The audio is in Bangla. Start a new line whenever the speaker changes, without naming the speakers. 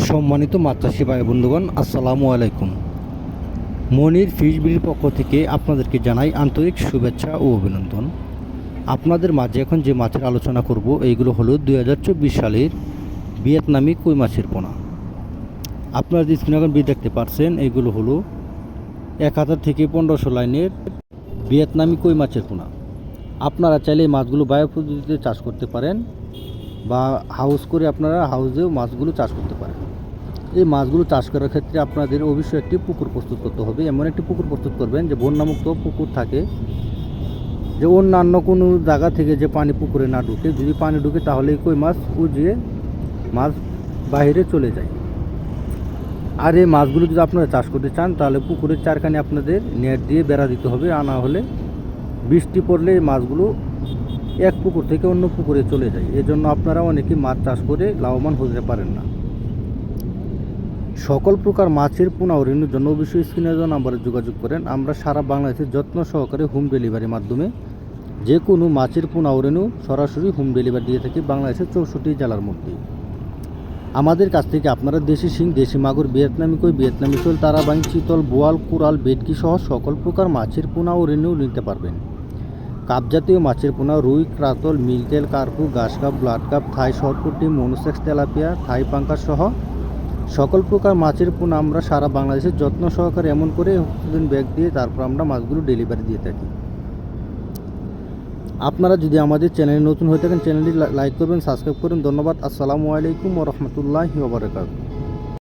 সম্মানিত মাত্রাসী ভাই বন্ধুগণ, আসসালামু আলাইকুম। মনির ফিশ বিড়ির পক্ষ থেকে আপনাদেরকে জানাই আন্তরিক শুভেচ্ছা ও অভিনন্দন। আপনাদের মাঝে এখন যে মাছের আলোচনা করব, এইগুলো হলো দু হাজার চব্বিশ সালের ভিয়েতনামি কই মাছের পোনা। আপনারা যে স্ক্রিনে এখন দেখতে পাচ্ছেন, এইগুলো হলো এক হাজার থেকে পনেরোশো লাইনের ভিয়েতনামি কই মাছের পোনা। আপনারা চাইলে এই মাছগুলো বায়ু পদ্ধতিতে চাষ করতে পারেন বা হাউস করে আপনারা হাউসেও মাছগুলো চাষ করতে পারেন। এই মাছগুলো চাষ করার ক্ষেত্রে আপনাদের অবশ্যই একটি পুকুর প্রস্তুত করতে হবে। এমন একটি পুকুর প্রস্তুত করবেন যে বন্যামুক্ত পুকুর থাকে, যে অন্যান্য কোনো জায়গা থেকে যে পানি পুকুরে না ঢুকে, যদি পানি ঢুকে তাহলে কই মাছ উজিয়ে মাছ বাইরে চলে যায়। আর এই মাছগুলো যদি আপনারা চাষ করতে চান, তাহলে পুকুরের চারখানে আপনাদের নেট দিয়ে বেড়া দিতে হবে, আর না হলে বৃষ্টি পড়লে এই মাছগুলো এক পুকুর থেকে অন্য পুকুরে চলে যায়। এজন্য আপনারা অনেকে মাছ চাষ করে লাভবান হতে পারেন না। সকল প্রকার মাছের পুনঃঋণের জন্য অবশ্যই স্ক্রিনের জন্য নাম্বারে যোগাযোগ করেন। আমরা সারা বাংলাদেশে যত্ন সহকারে হোম ডেলিভারির মাধ্যমে যে কোনো মাছের পুনঃঋণও সরাসরি হোম ডেলিভারি দিয়ে থাকি বাংলাদেশের চৌষট্টি জেলার মধ্যে। আমাদের কাছ থেকে আপনারা দেশি শিং, দেশি মাগুর, ভিয়েতনামি কই, ভিয়েতনামি শোল, তারাবাং, চিতল, বোয়াল কুরাল বেটকি সহ সকল প্রকার মাছের পোনা ও রেণু নিতে পারবেন। কাপ জাতীয় মাছের পোনা রুই, ক্রাতল মিলতেল কার্পু ঘাস কাপ ব্লাড কাপ থাই শর্টকুটি মনুসেক্স, তেলাপিয়া, থাই পাঙ্কার সহ সকল প্রকার মাছের পোনা আমরা সারা বাংলাদেশের যত্ন সহকারে এমন করে অক্সিজেন ব্যাগ দিয়ে তারপর আমরা মাছগুলো ডেলিভারি দিয়ে থাকি। আপনারা যদি আমাদের চ্যানেল নতুন হয়ে থাকেন চ্যানেলটি লাইক করবেন সাবস্ক্রাইব করুন ধন্যবাদ। আসসালামু আলাইকুম রহমতুল্লাহি ওবরাকাতুহু